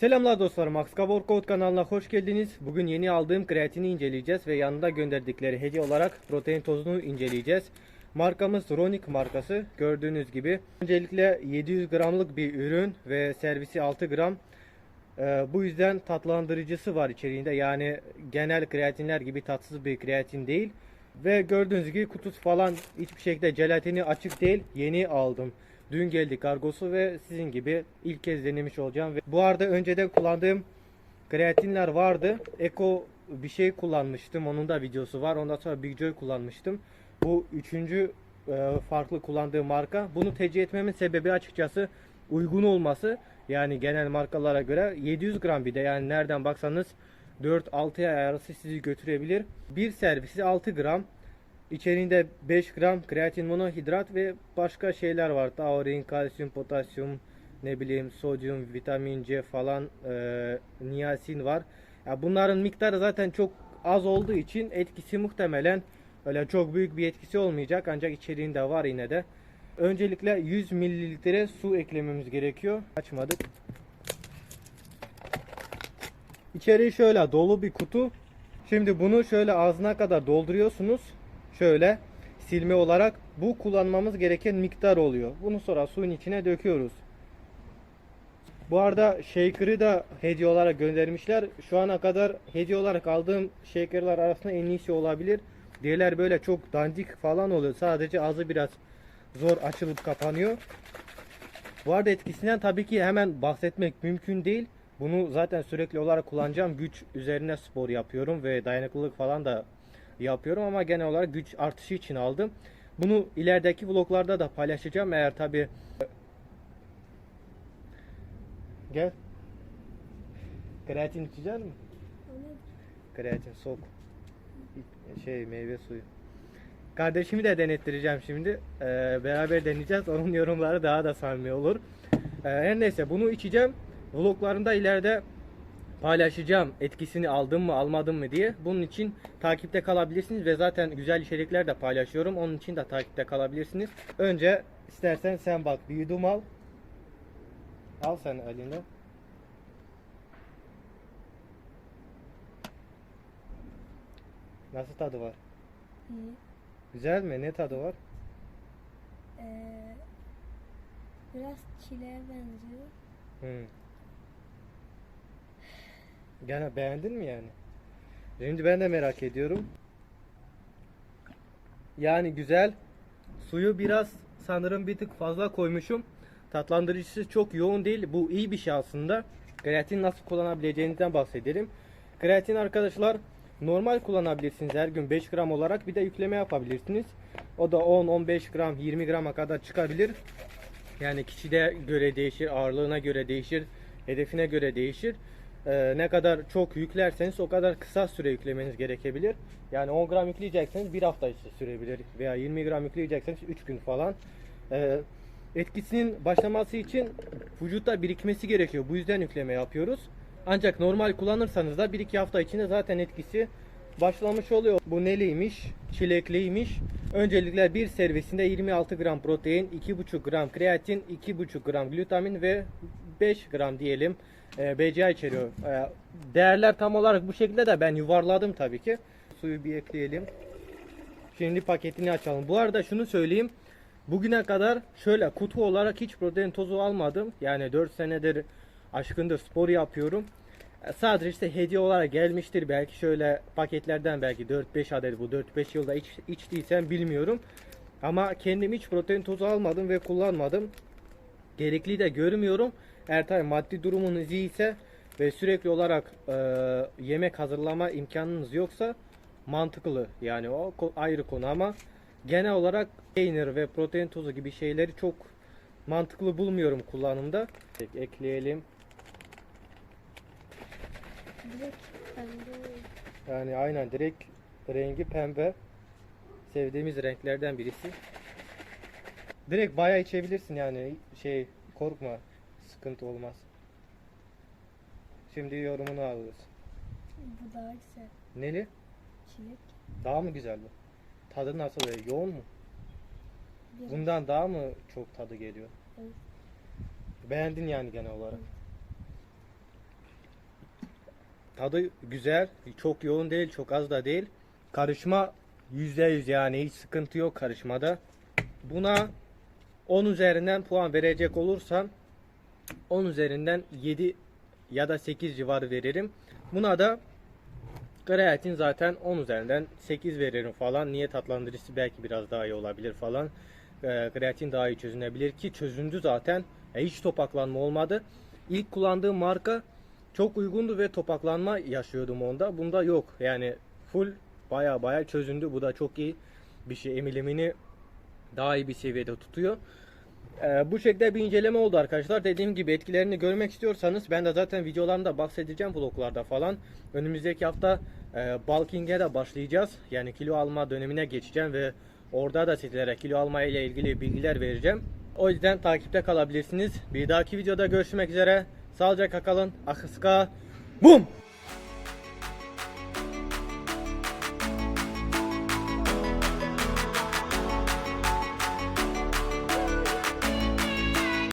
Selamlar dostlar, Max Cover Workout kanalına hoş geldiniz. Bugün yeni aldığım kreatini inceleyeceğiz ve yanında gönderdikleri hediye olarak protein tozunu inceleyeceğiz. Markamız Ronic markası gördüğünüz gibi. Öncelikle 700 gramlık bir ürün ve servisi 6 gram. Ee, bu yüzden tatlandırıcısı var içeriğinde. Yani genel kreatinler gibi tatsız bir kreatin değil. Ve gördüğünüz gibi kutusu falan hiçbir şekilde jelatini açık değil. Yeni aldım. Dün geldi kargosu ve sizin gibi ilk kez denemiş olacağım. Ve bu arada önceden kullandığım kreatinler vardı. Eko bir şey kullanmıştım. Onun da videosu var. Ondan sonra Big Joy kullanmıştım. Bu üçüncü e, farklı kullandığım marka. Bunu tercih etmemin sebebi açıkçası uygun olması. Yani genel markalara göre 700 gram bir de yani nereden baksanız 4-6 ay arası sizi götürebilir. Bir servisi 6 gram. İçeriğinde 5 gram kreatin monohidrat ve başka şeyler var. Taurin, kalsiyum, potasyum, ne bileyim sodyum, vitamin C falan, e, niyasin var. Ya bunların miktarı zaten çok az olduğu için etkisi muhtemelen öyle çok büyük bir etkisi olmayacak ancak içeriğinde var yine de. Öncelikle 100 mililitre su eklememiz gerekiyor. Açmadık. İçeriği şöyle dolu bir kutu. Şimdi bunu şöyle ağzına kadar dolduruyorsunuz. Şöyle silme olarak bu kullanmamız gereken miktar oluyor. Bunu sonra suyun içine döküyoruz. Bu arada shaker'ı da hediye olarak göndermişler. Şu ana kadar hediye olarak aldığım shaker'lar arasında en iyisi olabilir. Diğerler böyle çok dandik falan oluyor. Sadece ağzı biraz zor açılıp kapanıyor. Bu arada etkisinden tabii ki hemen bahsetmek mümkün değil. Bunu zaten sürekli olarak kullanacağım. Güç üzerine spor yapıyorum ve dayanıklılık falan da yapıyorum ama genel olarak güç artışı için aldım. Bunu ilerideki vloglarda da paylaşacağım eğer tabii Gel. Kreatin içecek misin? Kreatin sok. Şey meyve suyu. Kardeşimi de denettireceğim şimdi. Ee, beraber deneyeceğiz. Onun yorumları daha da samimi olur. Ee, her neyse bunu içeceğim. Vloglarında ileride paylaşacağım etkisini aldım mı almadım mı diye. Bunun için takipte kalabilirsiniz ve zaten güzel içerikler de paylaşıyorum. Onun için de takipte kalabilirsiniz. Önce istersen sen bak bir yudum al. Al sen eline. Nasıl tadı var? İyi. Güzel mi? Ne tadı var? Ee, biraz çileğe benziyor. Hı. Gene beğendin mi yani? Şimdi ben de merak ediyorum. Yani güzel. Suyu biraz sanırım bir tık fazla koymuşum. Tatlandırıcısı çok yoğun değil. Bu iyi bir şey aslında. Kreatin nasıl kullanabileceğinizden bahsedelim. Kreatin arkadaşlar normal kullanabilirsiniz her gün 5 gram olarak bir de yükleme yapabilirsiniz. O da 10-15 gram 20 grama kadar çıkabilir. Yani kişide göre değişir, ağırlığına göre değişir, hedefine göre değişir. Ee, ne kadar çok yüklerseniz o kadar kısa süre yüklemeniz gerekebilir. Yani 10 gram yükleyecekseniz bir hafta işte sürebilir veya 20 gram yükleyecekseniz 3 gün falan. Ee, etkisinin başlaması için vücutta birikmesi gerekiyor. Bu yüzden yükleme yapıyoruz. Ancak normal kullanırsanız da 1-2 hafta içinde zaten etkisi başlamış oluyor. Bu neliymiş? Çilekliymiş. Öncelikle bir servisinde 26 gram protein, 2,5 gram kreatin, 2,5 gram glutamin ve 5 gram diyelim e, BCA içeriyor. E, değerler tam olarak bu şekilde de ben yuvarladım tabii ki. Suyu bir ekleyelim. Şimdi paketini açalım. Bu arada şunu söyleyeyim. Bugüne kadar şöyle kutu olarak hiç protein tozu almadım. Yani 4 senedir aşkındır spor yapıyorum. E, Sadece işte hediye olarak gelmiştir belki şöyle paketlerden belki 4-5 adet bu 4-5 yılda iç, içtiysem bilmiyorum. Ama kendim hiç protein tozu almadım ve kullanmadım. Gerekli de görmüyorum. Eğer tabi maddi durumunuz iyiyse ve sürekli olarak e, yemek hazırlama imkanınız yoksa mantıklı. Yani o ayrı konu ama genel olarak peynir ve protein tozu gibi şeyleri çok mantıklı bulmuyorum kullanımda. Ekleyelim. Direkt pembe. Yani aynen direkt rengi pembe. Sevdiğimiz renklerden birisi. Direkt bayağı içebilirsin yani şey korkma sıkıntı olmaz. Şimdi yorumunu alırız. Bu daha güzel. Neli? Çilek. Daha mı güzel bu? Tadı nasıl böyle yoğun mu? Biraz Bundan daha mı çok tadı geliyor? Evet. Beğendin yani genel olarak. tadı güzel. Çok yoğun değil, çok az da değil. Karışma %100 yani hiç sıkıntı yok karışmada. Buna 10 üzerinden puan verecek olursam 10 üzerinden 7 ya da 8 civarı veririm. Buna da kreatin zaten 10 üzerinden 8 veririm falan. Niye tatlandırıcısı belki biraz daha iyi olabilir falan. Ee, kreatin daha iyi çözünebilir ki çözündü zaten. E, hiç topaklanma olmadı. İlk kullandığım marka çok uygundu ve topaklanma yaşıyordum onda. Bunda yok. Yani full baya baya çözündü. Bu da çok iyi bir şey. Emilimini daha iyi bir seviyede tutuyor. Ee, bu şekilde bir inceleme oldu arkadaşlar. Dediğim gibi etkilerini görmek istiyorsanız ben de zaten videolarımda bahsedeceğim vloglarda falan. Önümüzdeki hafta e, bulking'e de başlayacağız. Yani kilo alma dönemine geçeceğim ve orada da sizlere kilo alma ile ilgili bilgiler vereceğim. O yüzden takipte kalabilirsiniz. Bir dahaki videoda görüşmek üzere. Sağlıcakla kalın. Akıska. Bum!